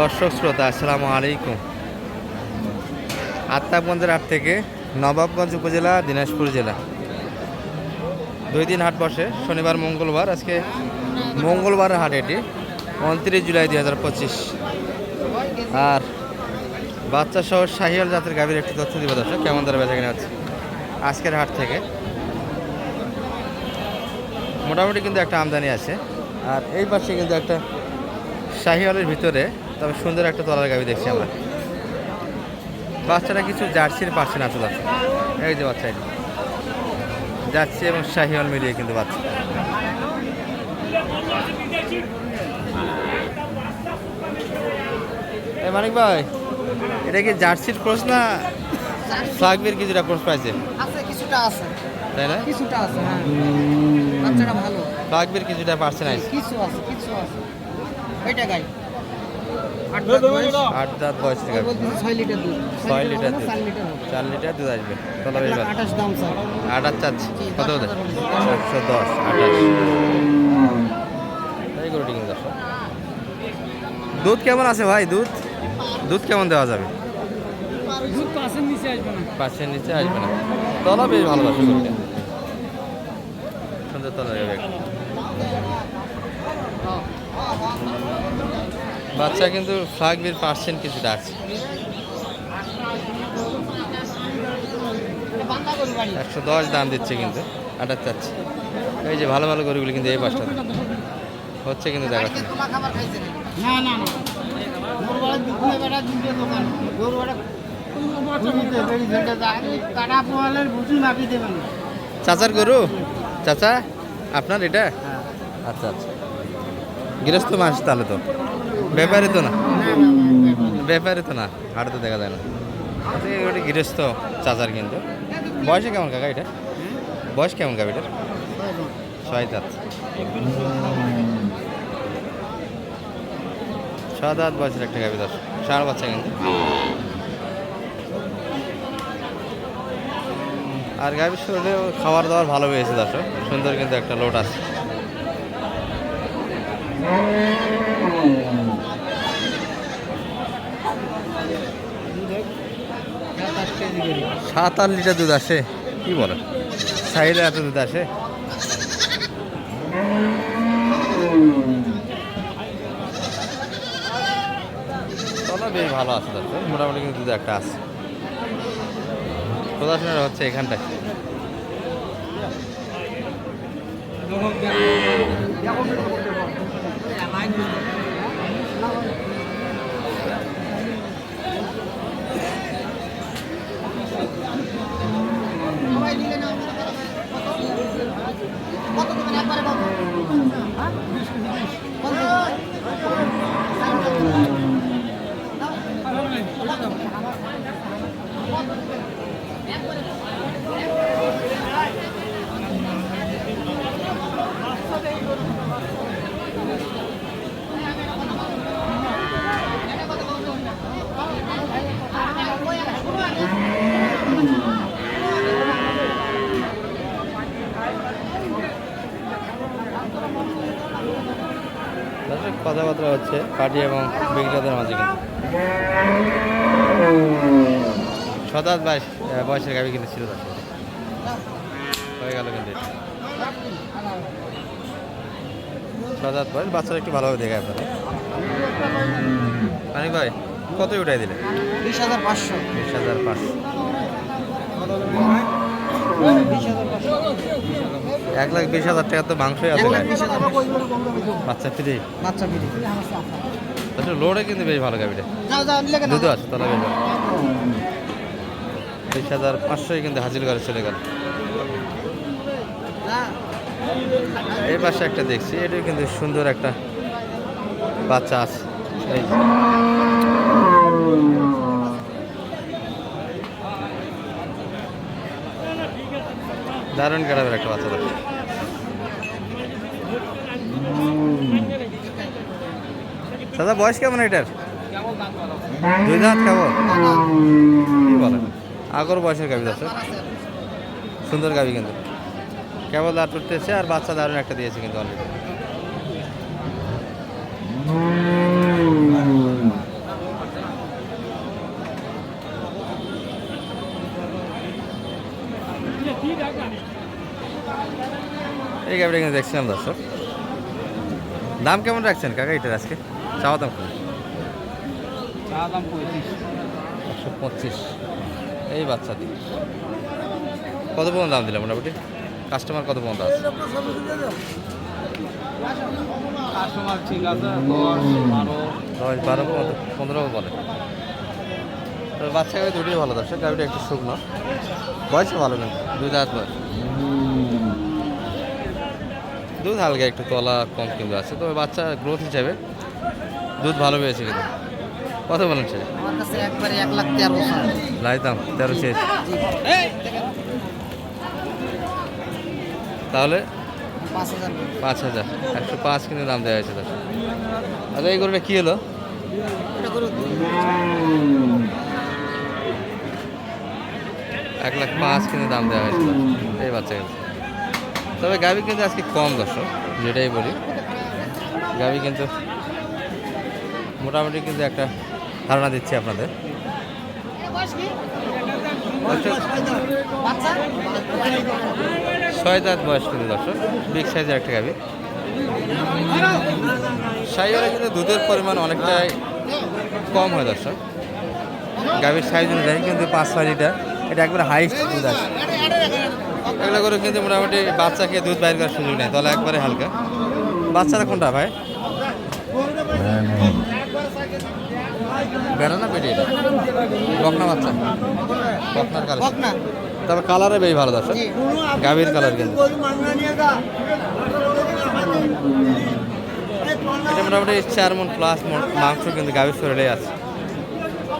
দর্শক শ্রোতা, আসসালামু আলাইকুম। আত্মাবগঞ্জের হাট থেকে নবাবগঞ্জ উপজেলা, দিনাজপুর জেলা। দুই দিন হাট বসে, শনিবার, মঙ্গলবার। আজকে মঙ্গলবারের হাট এটি, উনত্রিশ জুলাই দুই হাজার পঁচিশ। আর বাচ্চা সহ শাহিয়াল জাতের গাভীর একটি তথ্য দিব দর্শক, কেমন দরে বেচা কিনা হচ্ছে? আজকের হাট থেকে মোটামুটি কিন্তু একটা আমদানি আছে। আর এই পাশে কিন্তু একটা শাহিওয়ালের ভিতরে তবে সুন্দর একটা তলার গাবি দেখছি আমরা। বাচ্চাটা কিছু জার্সির পাশে না চলে এই যে বাচ্চা। জার্সি এবং শাহিওয়াল মিলিয়ে কিন্তু বাচ্চা। এই মানিক ভাই এটা কি জার্সির ক্রস না ফ্লাগবির কিছুটা ক্রস পাইছে? আছে কিছুটা আছে। তাই না? কিছুটা আছে হ্যাঁ। বাচ্চাটা ভালো। ফ্লাগবির কিছুটা পারছে না। কিছু আছে কিছু আছে। ওইটা গাই। আট দাঁত বয়স। আট দাঁত বয়স থেকে ছয় লিটার দুধ। ছয় লিটার দুধ। চার লিটার দুধ। আসবে তলা বেশ এক লাখ ভালো। আঠাশ দাম স্যার। আটাশ চাচ্ছি। কত দশ হতে আঠাশ দুধ কেমন আছে ভাই? দুধ? দুধ কেমন দেওয়া যাবে? দুধ পাঁচের নিচে আসবে না। নিচে আসবে না। তলা বেশ ভালোবাসে সুন্দর তলা যাবে একটা। বাচ্চা কিন্তু ফ্লাগবির পার্সেন্ট কিছুটা আছে বান্দা গরু একশো দশ দাম দিচ্ছে কিন্তু আটার চাচ্ছে। এই যে ভালো ভালো গরুগুলি কিন্তু এই পাঁচটা হচ্ছে কিন্তু দেখাশোনা না না না। মাপি দেবেন চাচার গরু? চাচা আপনার এটা? আচ্ছা আচ্ছা। গৃহস্থ মাস তাহলে তো। ব্যাপারে তো না। ব্যাপারে তো না হাটে তো দেখা যায় না। আচ্ছা, ওটা গৃহস্থ চাচার কিন্তু। বয়সে কেমন কাকা এটা? বয়স কেমন কাকা এটার? ছয় দাঁত। ছয় দাঁত বয়সের একটা গাবি দশ সার বাচ্চা কিন্তু। আর গাভীর শরীরে খাবার দাবার ভালো পেয়েছে দর্শক। সুন্দর কিন্তু একটা লোট আছে। সাত আট লিটার দুধ আসে। কি বলে? সাইডে এত দুধ আসে। বেশ ভালো আছে দর্শক মোটামুটি কিন্তু দুধ একটা আছে। প্রদর্শনের হচ্ছে এখানটায়। কত কথাবার্তা হচ্ছে পার্টি এবং বিক্রেতাদের মাঝে কিন্তু। শতাত বাইশ বয়সের গাবি কিন্তু ছিল হয়ে গেল কিন্তু। শতাত বয়স বাচ্চারা একটু ভালোভাবে দেখে আপনারা। মানিক ভাই কত উঠাই দিলে বিশ হাজার পাঁচশো। বিশ হাজার পাঁচশো। বিশ হাজার পাঁচশো। এক লাখ বিশ হাজার টাকা তো মাংসই আছে বাচ্চা ফ্রি? বাচ্চা লোডে কিন্তু বেশ ভালো কেন? দুধ আছে তলা বেশ ভালো। বিশ হাজার পাঁচশোই কিন্তু হাজির করে চলে গেল এই পাশে একটা দেখছি এটাও কিন্তু সুন্দর একটা বাচ্চা আছে। এই দারুণ গ্রামের একটা বাচ্চা দেখছি দাদা বয়স কেমন এটার? দুই দাঁত কেমন কি বলেন আগর বয়সের গাভি আছে সুন্দর গাভি কিন্তু। কেবল দাঁত উঠতেছে আর বাচ্চা দারুণ একটা দিয়েছে কিন্তু অলরেডি এই গাড়িটা কিন্তু দেখছিলাম দর্শক। দাম কেমন রাখছেন কাকা এটার আজকে? চাওয়া দাম কেমন চা দাম পঁয়ত্রিশ। একশো পঁচিশ। এই বাচ্চাটি। কত পর্যন্ত দাম দিলাম মোটামুটি? কাস্টমার কত পর্যন্ত আছে? কাস্টমার ঠিক আছে দশ বারো। পনেরো বলে। বাচ্চা গাড়ি দুটোই ভালো দর্শক গাড়িটা একটু শুকনো। বয়সে ভালো কিন্তু দুই দাঁত বয়স। দুধ হালকা একটু তলা কম কিন্তু আছে। তবে বাচ্চা গ্রোথ হিসাবে দুধ ভালো পেয়েছে কিন্তু। কত বলেন সে একবারে এক লাখ তেরো হাজার। লাই দাম তেরো শেষ। তাহলে? পাঁচ হাজার। একশো পাঁচ কিন্তু দাম দেওয়া হয়েছে দর্শক আচ্ছা এই গরুটা কী হলো? এক লাখ পাঁচ কিন্তু দাম দেওয়া হয়েছিল এই বাচ্চা তবে গাভি কিন্তু আজকে কম দর্শক, যেটাই বলি। গাভি কিন্তু মোটামুটি কিন্তু একটা ধারণা দিচ্ছি আপনাদের। ছয় দাঁত বয়স কিন্তু দর্শক বিগ সাইজের একটা গাভি। সাইওয়ালে কিন্তু দুধের পরিমাণ অনেকটাই কম হয় দর্শক। গাভীর সাইজ অনুযায়ী কিন্তু পাঁচ ছয় লিটার, এটা একবারে হাইস্ট দুধ আসে এগুলো করে কিন্তু মোটামুটি বাচ্চাকে দুধ বাইর করার সুযোগ নেই তাহলে একবারে হালকা। বাচ্চাটা কোনটা ভাই? বেড়া না পেটে এটা? বকনা বাচ্চা। বকনার কালার তবে কালারে বেশ ভালো দর্শক। গাভীর কালার কিন্তু। এটা মোটামুটি চার মন প্লাস মাংস কিন্তু গাভীর শরীরে আছে।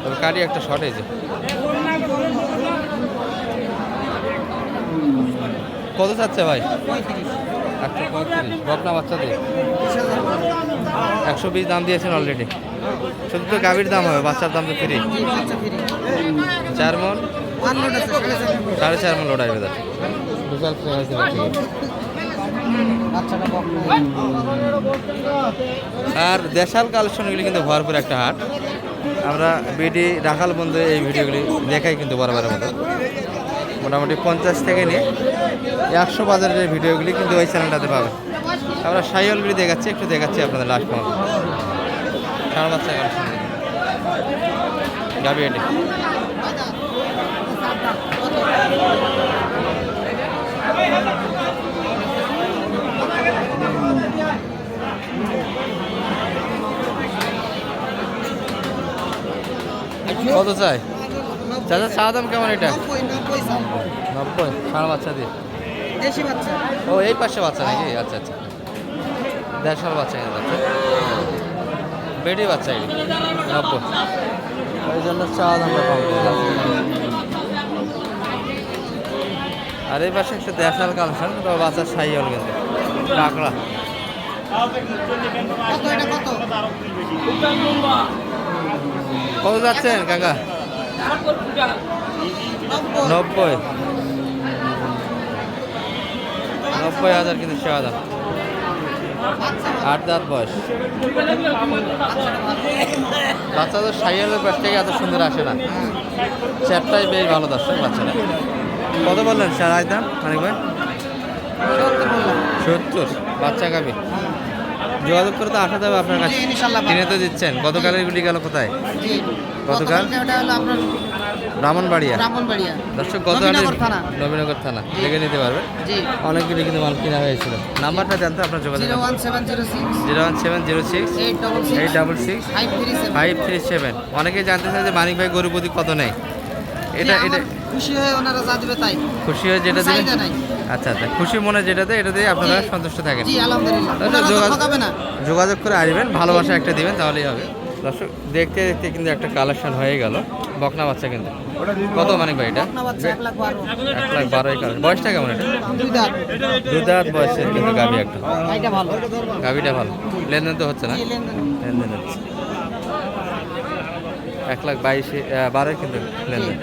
তবে কাটি একটা শর্ট হয়েছে কত চাচ্ছে ভাই? একশো পঁয়ত্রিশ। বকনা বাচ্চা দিয়ে একশো বিশ দাম দিয়েছেন অলরেডি শুধু তো গাভীর দাম হবে, বাচ্চার দাম তো ফ্রি চার মন? সাড়ে চার মন লোড আসবে আর দেশাল কালেকশনগুলি কিন্তু ভরপুর একটা হাট। আমরা বিডি, রাখাল বন্ধু এই ভিডিওগুলি দেখাই কিন্তু বরাবরের মতো। মোটামুটি পঞ্চাশ থেকে নিয়ে একশো বাজারের ভিডিওগুলি কিন্তু ওই চ্যানেলটাতে পাবেন। আমরা সাইওয়ালগুলি দেখাচ্ছি, একটু দেখাচ্ছি আপনাদের লাস্ট পর্যন্ত। সাড়ে কালেকশন গাবি এটি কত চাই? চাচা, চা দাম কেমন এটা? নব্বই? সাড়ে বাচ্চা দিয়ে? দেশি বাচ্চা। ও এই পাশে বাচ্চা নাকি? আচ্ছা আচ্ছা। দেড়শোর বাচ্চা কিন্তু বাচ্চা। বেডি বাচ্চা এটি? নব্বই। ওই জন্য চা দামটা কম। আর এই পাশে একটা দেড়শাল কালেকশন তো বাচ্চার সাই হল কিন্তু। কাঁকড়া। কত যাচ্ছেন কাকা? নব্বই। নব্বই। হাজার কিন্তু সে দাম আট দাঁত বয়স। বাচ্চাদের সাইয়ালের পাশ থেকে এত সুন্দর আসে না। চ্যাপটাই বেশ ভালো দর্শক বাচ্চারা। কত বললেন স্যার আজ দাম অনেক ভাই? সত্তর। বাচ্চা খাবে যোগাযোগ করে তো আসা যাবে আপনার কাছে। কিনে তো দিচ্ছেন। গতকালের গুলি গেল কোথায়? গতকাল? ব্রাহ্মণবাড়িয়া? ব্রাহ্মণবাড়িয়া। দর্শক গত নবীনগর থানা। নবীনগর থানা দেখে নিতে পারবেন অনেকগুলি কিন্তু মাল কিনা হয়েছিল। নাম্বারটা জানতে আপনার যোগাযোগ zero one seven zero six. Zero one seven zero six. Eight double six. Five three seven. অনেকেই জানতে চায় যে মানিক ভাই গরু প্রতি কত নেই এটা এটা খুশি হয়ে ওনারা যা দিবে তাই। খুশি হয়ে যেটা নাই। আচ্ছা আচ্ছা। খুশি মনে যেটা দেয় এটা দিয়ে আপনারা সন্তুষ্ট থাকেন। জি আলহামদুলিল্লাহ। যোগাযোগ করে আসবেন ভালোবাসা একটা দিবেন তাহলেই হবে। দর্শক দেখতে দেখতে কিন্তু একটা কালেকশন হয়ে গেল। বকনা বাচ্চা কিন্তু। কত মানে ভাই এটা? এক লাখ বারো। এক লাখ বারোই বয়সটা কেমন এটা? দু দাঁত। বয়সের কিন্তু গাভি একটা। গাভিটা ভালো। লেনদেন তো হচ্ছে না? লেনদেন। হচ্ছে। এক লাখ বাইশে বারোই কিন্তু লেনদেন।